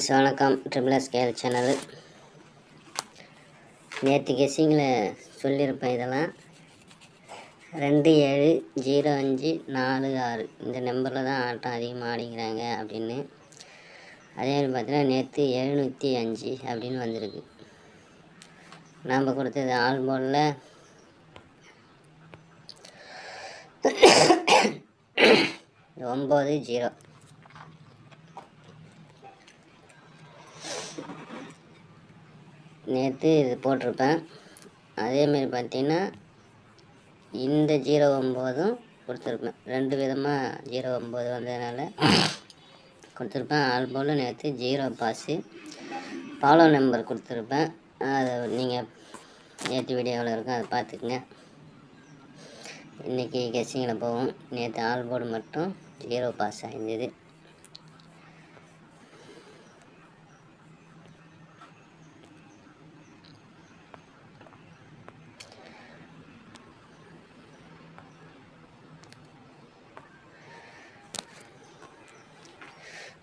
Friends வணக்கம். Triple S channel. நேற்று கெஸ்ஸிங்கில் சொல்லியிருப்பேன் இதெல்லாம். ரெண்டு ஏழு ஜீரோ அஞ்சு நாலு ஆறு. இந்த நம்பரில் தான் ஆட்டம் அதிகமாக ஆடிக்கிறாங்க அப்படின்னு. அதே மாதிரி பார்த்தீங்கன்னா நேற்று எழுநூற்றி அஞ்சு அப்படின்னு வந்திருக்கு. நாம் கொடுத்தது ஆல் போலில். ஒம்பது ஜீரோ. நேற்று இது போட்டிருப்பேன். அதேமாரி பார்த்தீங்கன்னா இந்த ஜீரோ ஒம்போதும் கொடுத்துருப்பேன். ரெண்டு விதமாக ஜீரோ ஒம்பது வந்ததுனால கொடுத்துருப்பேன். ஆல்போல் நேற்று ஜீரோ பாஸு ஃபாலோ நம்பர் கொடுத்துருப்பேன். அதை நீங்கள் நேற்று வீடியோவில் இருக்கும் அதை பார்த்துக்குங்க இன்றைக்கி கெஸ்ஸிங்கில் போவோம். நேற்று ஆல்போர்டு மட்டும் ஜீரோ பாஸ் ஆகிருந்தது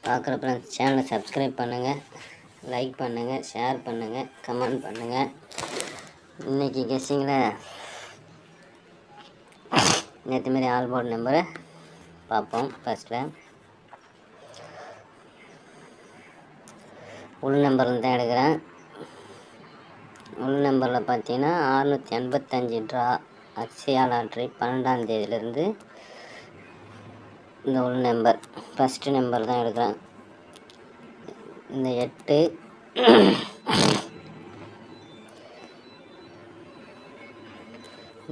பார்க்குற ஃப்ரெண்ட்ஸ் சேனலை சப்ஸ்கிரைப் பண்ணுங்கள் லைக் பண்ணுங்கள் ஷேர் பண்ணுங்கள் கமெண்ட் பண்ணுங்கள் இன்றைக்கி கெஸ்ஸிங்கில் நேற்று மாரி ஆல்போர்ட் நம்பரை பார்ப்போம் ஃபஸ்ட்டில் உள் நம்பரில் தான் எடுக்கிறேன். உள் நம்பரில் பார்த்தீங்கன்னா அறுநூற்றி எண்பத்தஞ்சு ட்ரா அக்ஷயா லாட்ரி பன்னெண்டாம் தேதியிலேருந்து இந்த உள் நம்பர் ஃபஸ்ட்டு நம்பர் தான் எடுக்கிறேன். இந்த எட்டு.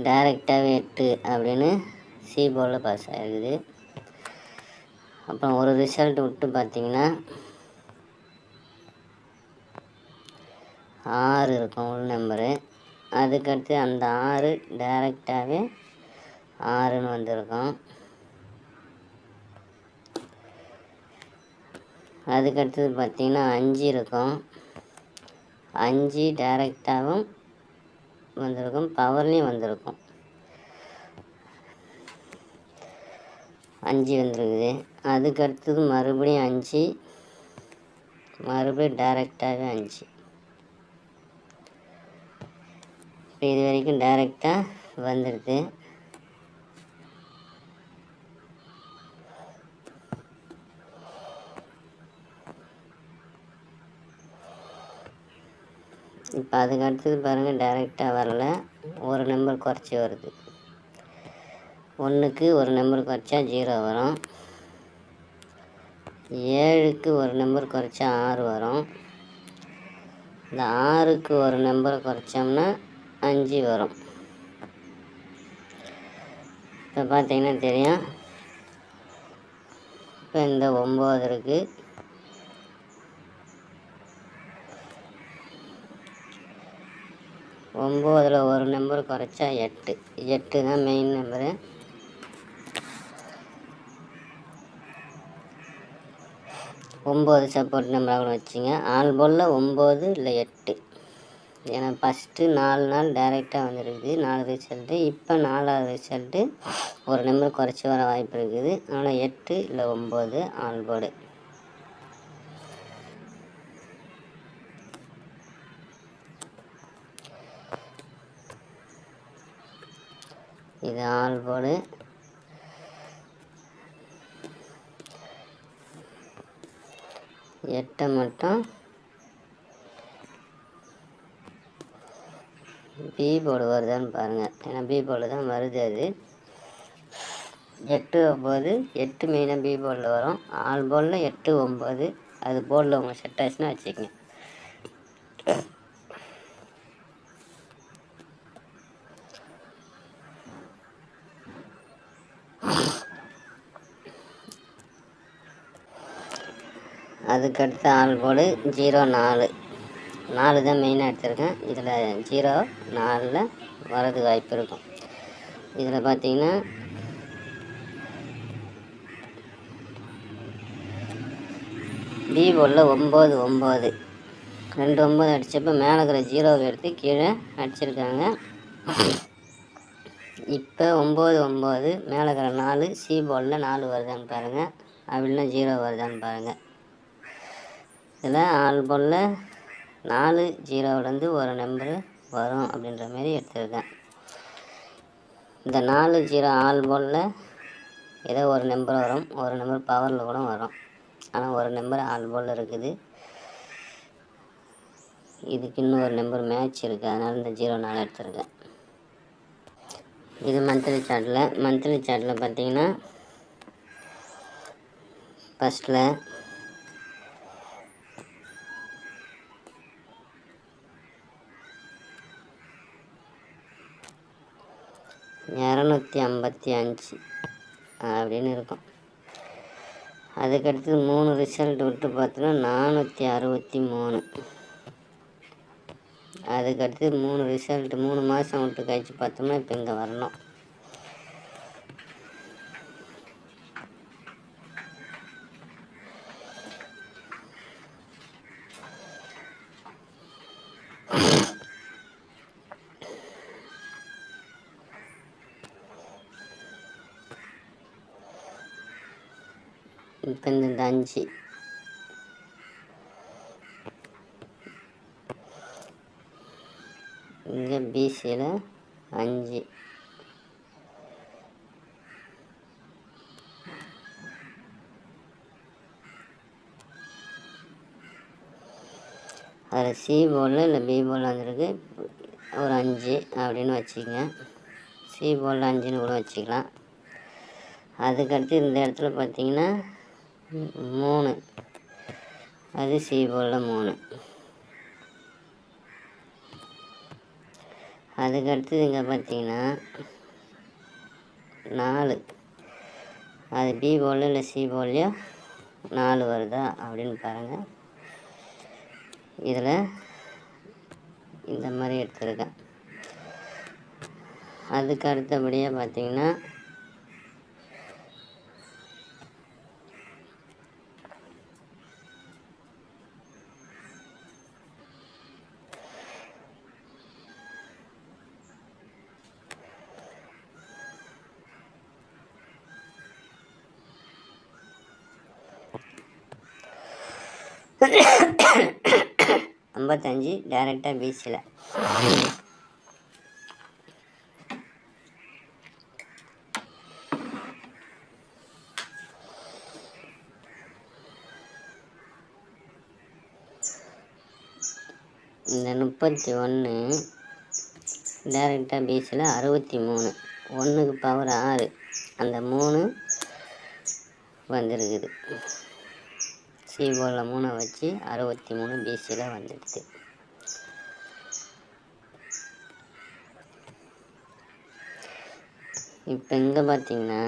டைரெக்டாகவே எட்டு அப்படின்னு சி போர்டில் பாஸ் ஆகிருக்குது அப்புறம் ஒரு ரிசல்ட் விட்டு பார்த்தீங்கன்னா ஆறு இருக்கும் உள் நம்பரு அதுக்கடுத்து அந்த ஆறு டைரெக்டாகவே ஆறுன்னு வந்திருக்கும். அதுக்கடுத்தது பார்த்திங்கன்னா அஞ்சு இருக்கும். அஞ்சு டைரெக்டாகவும் வந்திருக்கும் பவர்லேயும் வந்திருக்கும். அஞ்சு வந்திருக்குது. அதுக்கடுத்தது மறுபடியும் அஞ்சு மறுபடியும் டைரெக்டாகவே அஞ்சு. இப்போ இது வரைக்கும் டைரெக்டாக வந்துடுது அதுக்கு அடுத்தது பாருங்கள் டைரெக்டாக வரல. ஒரு நம்பர் குறைச்சி வருது. ஒன்றுக்கு ஒரு நம்பர் குறைச்சா ஜீரோ வரும். ஏழுக்கு ஒரு நம்பர் குறைச்சா ஆறு வரும். இந்த ஆறுக்கு ஒரு நம்பர் குறைச்சோம்னா அஞ்சு வரும். இப்போ பார்த்தீங்கன்னா தெரியும். இப்போ இந்த ஒம்பது இருக்குது ஒம்போதில் ஒரு நம்பர் குறைச்சா எட்டு. எட்டு தான் மெயின் நம்பரு ஒம்பது சப்போர்ட் நம்பராக கூட வச்சுங்க. ஆல் போலில் ஒம்பது இல்லை எட்டு. ஏன்னா ஃபஸ்ட்டு நாலு நாள் டைரெக்டாக வந்துருக்குது. நாலு ரிசல்ட்டு இப்போ நாலாவது ரிசல்ட்டு ஒரு நம்பர் குறைச்சி வர வாய்ப்பு இருக்குது. ஆனால் எட்டு இல்லை ஒம்பது ஆல் இது ஆல் போடு. எட்டை மட்டும். பி போர்டு வருதான்னு பாருங்கள் ஏன்னா பி போர்டு தான் வருது அது. எட்டு ஒம்பது எட்டு மெயினாக பி போர்டில் வரும். ஆல் போர்டில் எட்டு ஒம்பது. அது போர்டில் உங்கள் செட் ஆச்சுன்னா வச்சுக்கோங்க. அதுக்கடுத்து ஆள் போடு ஜீரோ நாலு. நாலு தான் மெயினாக எடுத்திருக்கேன். இதில் ஜீரோ நாலில் வரது வாய்ப்பு இருக்கும். இதில் பார்த்தீங்கன்னா பி போர்டில் ஒம்பது ஒம்பது. ரெண்டு ஒம்பது அடித்தப்போ மேலே இருக்கிற ஜீரோவை எடுத்து கீழே அடிச்சிருக்காங்க. இப்போ ஒம்பது ஒம்பது மேலே இருக்கிற நாலு சி போலில் நாலு வருதான்னு பாருங்கள் அப்படின்னா ஜீரோ வருதான்னு பாருங்கள் இதில் ஆல் நாலு ஜீரோவிலேருந்து ஒரு நம்பரு வரும் அப்படின்ற மாதிரி எடுத்திருக்கேன். இந்த நாலு ஜீரோ ஆல் ஏதோ ஒரு நம்பர் வரும். ஒரு நம்பர் பவரில் கூட வரும். ஆனால் ஒரு நம்பர் ஆல் போர்டில் இருக்குது. இதுக்கு இன்னும் ஒரு நம்பர் மேட்ச் இருக்குது அதனால் இந்த ஜீரோ நாலு எடுத்திருக்கேன். இது மந்த்லி சார்ட்டில் மந்த்லி சார்ட்டில் பார்த்தீங்கன்னா ஃபஸ்ட்டில் இரநூத்தி ஐம்பத்தி அஞ்சு அப்படின்னு இருக்கும். அதுக்கடுத்து மூணு ரிசல்ட் விட்டு பார்த்தோன்னா நானூற்றி அறுபத்தி மூணு. அதுக்கடுத்து மூணு ரிசல்ட் மூணு மாதம் விட்டு கழித்து பார்த்தோம்னா இப்போ இங்கே வரணும். இப்போ இந்த அஞ்சு இங்கே பிசியில் அஞ்சு அதில் சி போர்டில் இல்லை பி போர்டில் வந்திருக்கு ஒரு அஞ்சு அப்படின்னு வச்சுக்கங்க. சி போர்டில் அஞ்சுன்னு கூட வச்சுக்கலாம் அதுக்கடுத்து இந்த இடத்துல பார்த்தீங்கன்னா மூணு. அது சி மூணு. அதுக்கடுத்து இங்கே பார்த்தீங்கன்னா நாலு. அது பி போர்டில் இல்லை சி போர்ட்லையோ நாலு வருதா அப்படின்னு பாருங்கள் இதில் இந்த மாதிரி எடுத்துருக்கேன். அதுக்கு அடுத்தபடியாக பார்த்தீங்கன்னா ஐம்பத்தஞ்சு டேரெக்டாக பீச்சில் இந்த முப்பத்தி ஒன்று டேரெக்டாக பீச்சில் அறுபத்தி மூணு ஒன்றுக்கு பவர் ஆறு. அந்த மூணு வந்திருக்குது. சி மூணை வச்சு அறுபத்தி மூணு பிசியில் வந்துடுது. இப்போ இங்கே பார்த்தீங்கன்னா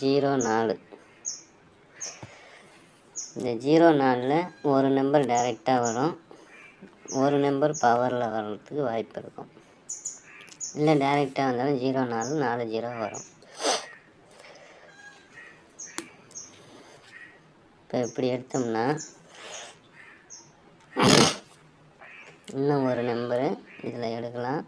ஜீரோ நாலு. இந்த ஜீரோ நாலில் ஒரு நம்பர் டைரெக்டாக வரும். ஒரு நம்பர் பவரில் வர்றதுக்கு வாய்ப்பு இருக்கும். இல்லை டைரெக்டாக வந்தாலும் ஜீரோ நாலு நாலு ஜீரோ வரும். இப்போ இப்படி எடுத்தோம்னா இன்னும் ஒரு நம்பரு இதில் எடுக்கலாம்.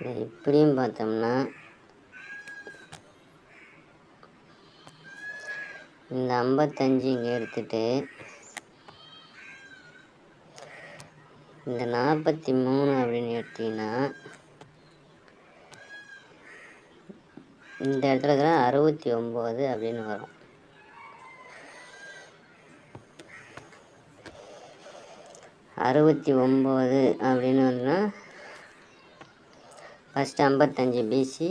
இப்படியும் பார்த்தோம்னா இந்த ஐம்பத்தஞ்சு இங்கே எடுத்துட்டு இந்த நாற்பத்தி மூணு அப்படின்னு எடுத்தீங்கன்னா இந்த இடத்துல இருக்கிற அறுபத்தி ஒம்பது அப்படின்னு வரும். அறுபத்தி ஒம்பது அப்படின்னு வந்தோன்னா ஃபஸ்ட்டு ஐம்பத்தஞ்சு பிசி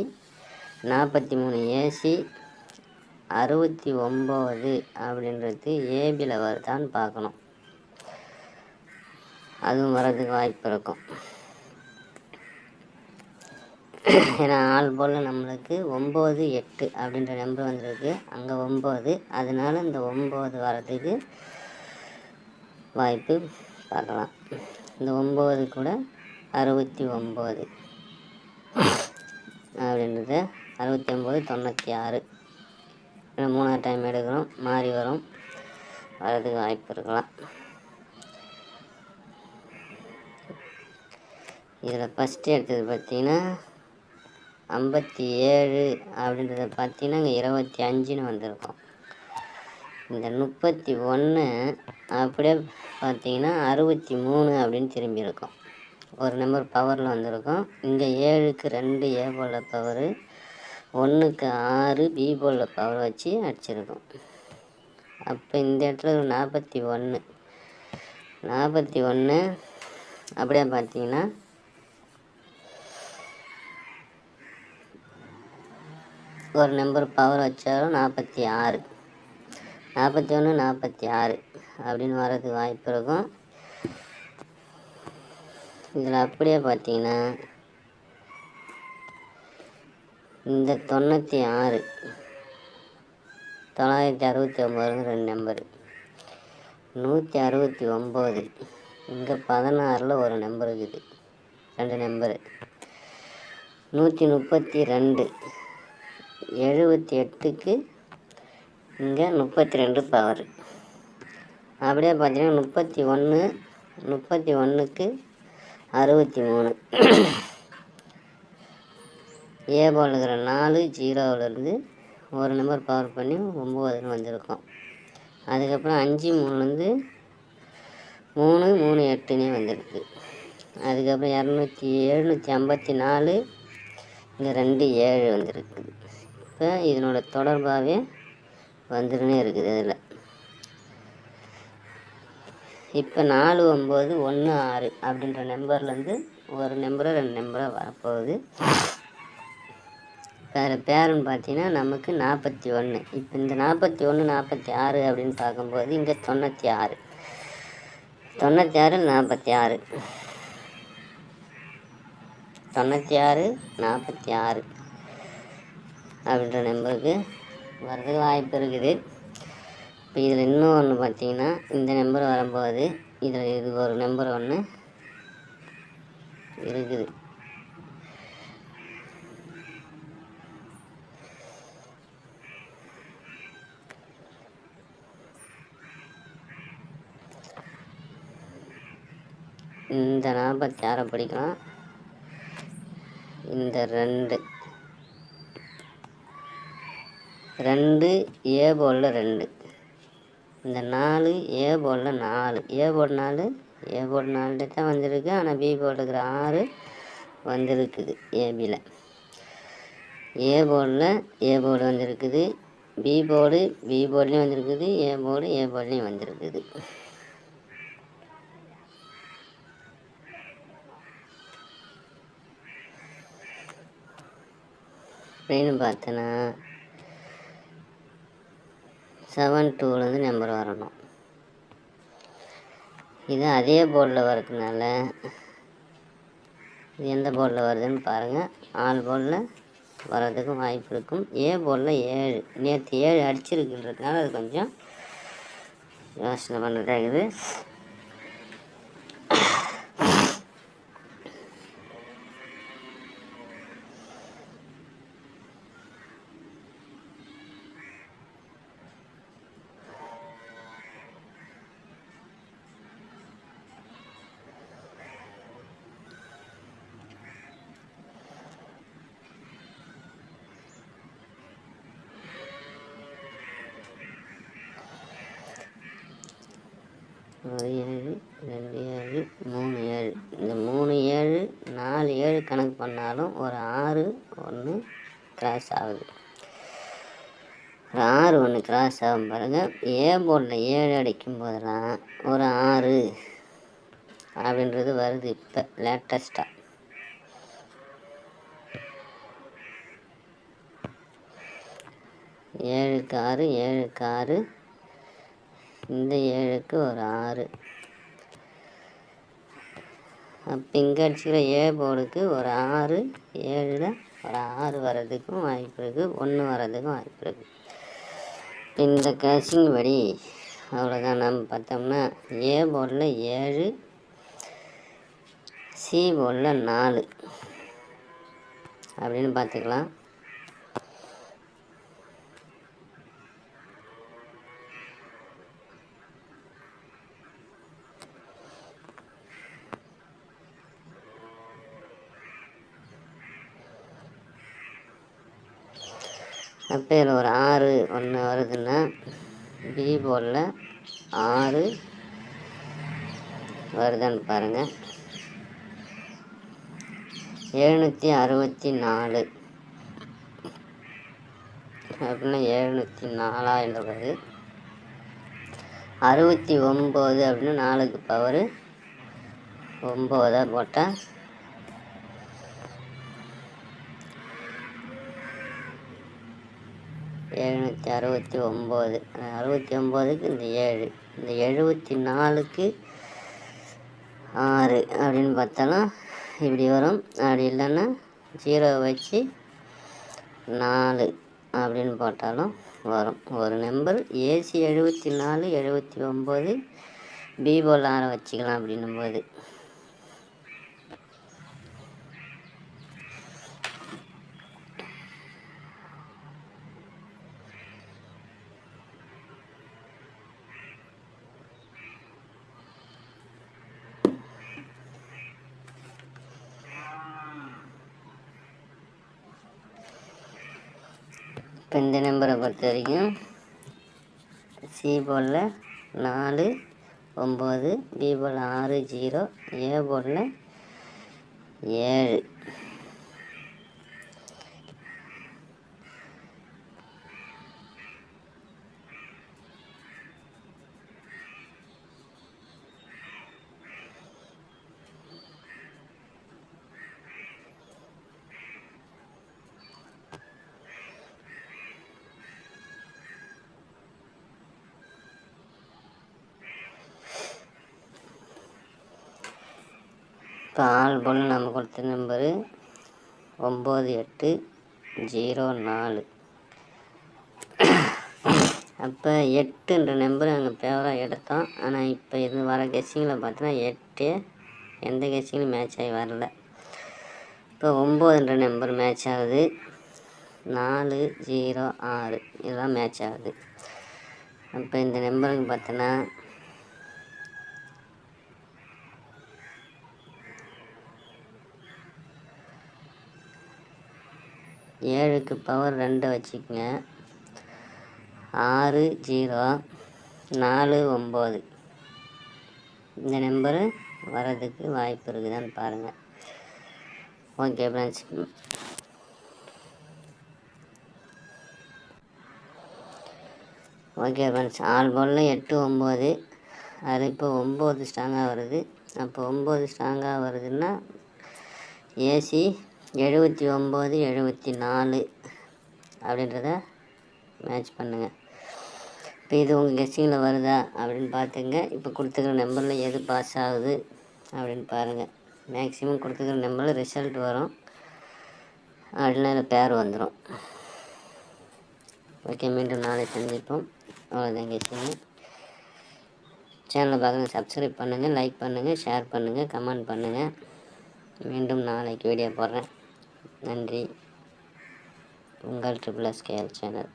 நாற்பத்தி மூணு ஏசி அறுபத்தி ஒம்பது அப்படின்றது ஏபியில் வருதான்னு பார்க்கணும். அதுவும் வர்றதுக்கு வாய்ப்பு இருக்கும். ஏன்னா ஆள் போல் நம்மளுக்கு ஒம்பது எட்டு அப்படின்ற நம்பர் வந்திருக்கு. அங்கே ஒம்பது அதனால இந்த ஒம்பது வரதுக்கு வாய்ப்பு பார்க்கலாம். இந்த ஒம்பது கூட அறுபத்தி ஒம்பது. அப்படின்றத அறுபத்தி ஒம்பது தொண்ணூற்றி ஆறு மூணாவது டைம் எடுக்கிறோம். மாறி வரும். வரதுக்கு வாய்ப்பு இருக்கலாம். இதில் ஃபஸ்ட்டு எடுத்தது பார்த்தீங்கன்னா ஐம்பத்தி ஏழு அப்படின்றத பார்த்தீங்கன்னா இங்கே இருபத்தி அஞ்சுன்னு வந்திருக்கோம். இந்த முப்பத்தி ஒன்று அப்படியே பார்த்தீங்கன்னா அறுபத்தி மூணு அப்படின்னு திரும்பியிருக்கோம் ஒரு நம்பர் பவரில் வந்திருக்கும். இங்கே ஏழுக்கு ரெண்டு ஏ போல் பவரு ஒன்றுக்கு ஆறு பி போல் பவர் வச்சு அடிச்சிருக்கோம். அப்போ இந்த இடத்துல ஒரு நாற்பத்தி ஒன்று நாற்பத்தி ஒன்று அப்படியே பார்த்தீங்கன்னா ஒரு நம்பர் பவர் வச்சாலும் நாற்பத்தி ஆறு. நாற்பத்தி ஒன்று நாற்பத்தி ஆறு அப்படின்னு வர்றதுக்கு வாய்ப்பு இருக்கும். இதில் அப்படியே பார்த்தீங்கன்னா இந்த தொண்ணூற்றி ஆறு தொள்ளாயிரத்தி அறுபத்தி ஒம்பதுன்னு ரெண்டு நம்பரு. நூற்றி அறுபத்தி ஒம்பது இங்கே பதினாறில் ஒரு நம்பர் இருக்குது. ரெண்டு நம்பரு. நூற்றி முப்பத்தி ரெண்டு எழுபத்தி எட்டுக்கு இங்கே முப்பத்தி ரெண்டு பவர் அப்படியே பார்த்தீங்கன்னா முப்பத்தி ஒன்று முப்பத்தி ஒன்றுக்கு அறுபத்தி மூணு. ஏ போல் இருக்கிற நாலு ஜீரோவிலேருந்து ஒரு நம்பர் பவர் பண்ணி ஒம்போதுன்னு வந்திருக்கோம். அதுக்கப்புறம் அஞ்சு மூணுலேருந்து மூணு மூணு எட்டுனே வந்திருக்கு. அதுக்கப்புறம் இரநூத்தி எழுநூற்றி ஐம்பத்தி நாலு இங்கே ரெண்டு ஏழு வந்திருக்கு. இப்போ இதனோட தொடர்பாகவே வந்துருன்னே இருக்குது இதில். இப்போ நாலு ஒம்பது ஒன்று ஆறு அப்படின்ற நம்பர்லேருந்து ஒரு நம்பரோ ரெண்டு நம்பரோ வரப்போகுது. வேறு பேருன்னு பார்த்தீங்கன்னா நமக்கு நாற்பத்தி ஒன்று இப்போ இந்த நாற்பத்தி ஒன்று நாற்பத்தி ஆறு அப்படின்னு பார்க்கும்போது இங்கே தொண்ணூற்றி ஆறு. தொண்ணூற்றி ஆறு நாற்பத்தி ஆறு. தொண்ணூற்றி ஆறு நாற்பத்தி ஆறு அப்படின்ற நம்பருக்கு வர்றதுக்கு வாய்ப்பு இருக்குது. இப்போ இதில் இன்னும் ஒன்று பார்த்தீங்கன்னா இந்த நம்பர் வரும்போது இதில் இது ஒரு நம்பர் ஒன்று இருக்குது. இந்த நாற்பத்தி ஆறை படிக்கலாம். இந்த ரெண்டு. ரெண்டு ஏ போர்டில் ரெண்டு. இந்த நாலு ஏ போர்டில் நாலு. ஏ போர்டு நாலு ஏ போர்டு நாலு தான் வந்திருக்கு. ஆனால் பி போர்டு இருக்கிற ஆறு வந்திருக்குது ஏபியில் ஏ போர்டில் ஏ போர்டு வந்திருக்குது. பி போர்டு பி போர்ட்லேயும் வந்திருக்குது. ஏ போர்டு ஏ போர்ட்லேயும் வந்திருக்குது. அப்படின்னு பார்த்தோன்னா செவன் டூலேருந்து நம்பர் வரணும். இது அதே போர்டில் வரதுனால இது எந்த போர்டில் வருதுன்னு பாருங்கள் ஆல் போர்டில் வர்றதுக்கும் வாய்ப்பு இருக்கும். ஏ போர்டில் ஏழு. நேற்று ஏழு அடிச்சிருக்குன்றதுனால அது கொஞ்சம் யோசனை பண்ணுறதா இருக்குது ஒரு ஏழு ரெண்டு ஏழு மூணு ஏழு. இந்த மூணு ஏழு நாலு ஏழு கணக்கு பண்ணாலும் ஒரு ஆறு ஒன்று கிராஸ் ஆகுது. ஒரு ஆறு ஒன்று கிராஸ் ஆகும் பாருங்கள் ஏ போர்டில் ஏழு அடிக்கும் போதெல்லாம் ஒரு ஆறு அப்படின்றது வருது இப்போ லேட்டஸ்ட்டாக ஏழுக்கு ஆறு ஏழுக்கு ஆறு இந்த ஏழுக்கு ஒரு ஆறு. அப்போ இங்கே அடிச்சுக்கிற ஏ போர்டுக்கு ஒரு ஆறு ஏழில் ஒரு ஆறு வர்றதுக்கும் வாய்ப்பு இருக்குது ஒன்று வர்றதுக்கும் வாய்ப்பு இருக்குது இந்த கேசிங் படி அவ்வளோதான் நம்ம பார்த்தோம்னா ஏ போர்டில் ஏழு சி போர்டில் நாலு. அப்படின்னு பார்த்துக்கலாம். இதில் ஒரு ஆறு ஒன்று வருதுன்னா பி போர்டில் ஆறு வருதான்னு பாருங்கள் எழுநூற்றி அறுபத்தி நாலு. அப்படின்னா எழுநூற்றி நாலாயிரம் வருது அறுபத்தி ஒம்பது அப்படின்னா நாலுக்கு பவரு ஒம்பதாக போட்டால் எழுநூற்றி அறுபத்தி ஒம்பது. அறுபத்தி ஒம்போதுக்கு இந்த ஏழு. இந்த எழுபத்தி நாலுக்கு ஆறு அப்படின்னு பார்த்தாலும் இப்படி வரும். அப்படி இல்லைன்னா ஜீரோ வச்சு நாலு அப்படின்னு போட்டாலும் வரும். ஒரு நம்பர் ஏசி எழுபத்தி நாலு எழுபத்தி ஒம்பது பிபோல் ஆற வச்சுக்கலாம் அப்படின்னும் போது இப்போ இந்த நம்பரை பொறுத்த வரைக்கும். சி போலில் நாலு ஒம்பது பி போல் ஆறு ஜீரோ ஏ போலில் ஏழு. இப்போ ஆள் போல் நம்ம கொடுத்த நம்பரு ஒம்பது எட்டு ஜீரோ நாலு. அப்போ எட்டுன்ற நம்பர் நாங்கள் ஃபேவராக எடுத்தோம். ஆனால் இப்போ இது வர கெஸ்ஸிங்கில் பார்த்தோன்னா எட்டு எந்த கெஸ்ஸிங்கிலும் மேட்ச் ஆகி வரல. இப்போ ஒம்போதுன்ற நம்பர் மேட்ச் ஆகுது. நாலு ஜீரோ ஆறு. இதெல்லாம் மேட்ச் ஆகுது. அப்போ இந்த நம்பருக்கு பார்த்தோன்னா ஏழுக்கு பவர் ரெண்டை வச்சுக்கோங்க. ஆறு ஜீரோ நாலு ஒம்பது. இந்த நம்பரு வர்றதுக்கு வாய்ப்பு இருக்குதான்னு பாருங்கள் okay friends. Okay friends. All பாலில் எட்டு ஒம்பது. அது இப்போ ஒம்பது ஸ்ட்ராங்காக வருது. அப்போ ஒம்பது ஸ்ட்ராங்காக வருதுன்னா ஏசி எழுபத்தி ஒம்பது எழுபத்தி நாலு அப்படின்றத மேட்ச் பண்ணுங்கள் இப்போ இது உங்கள் கெஸ்டிங்கில் வருதா அப்படின்னு பார்த்துங்க. இப்போ கொடுத்துக்கிற நம்பரில் எது பாஸ் ஆகுது அப்படின்னு பாருங்கள் மேக்ஸிமம் கொடுத்துக்கிற நம்பரில் ரிசல்ட் வரும். அப்படின்னா இதில் பேர் வந்துடும் ஓகே மீண்டும் நாளை சந்திப்போம். அவ்வளோதான் கெஸ்டிங்க சேனலை பார்க்குறேன் சப்ஸ்கிரைப் பண்ணுங்கள் லைக் பண்ணுங்கள் ஷேர் பண்ணுங்கள் கமெண்ட் பண்ணுங்கள் மீண்டும் நாளைக்கு வீடியோ போடுறேன். நன்றி. உங்கள் ட்ரிபிள் எஸ்கேஎல் சேனல்.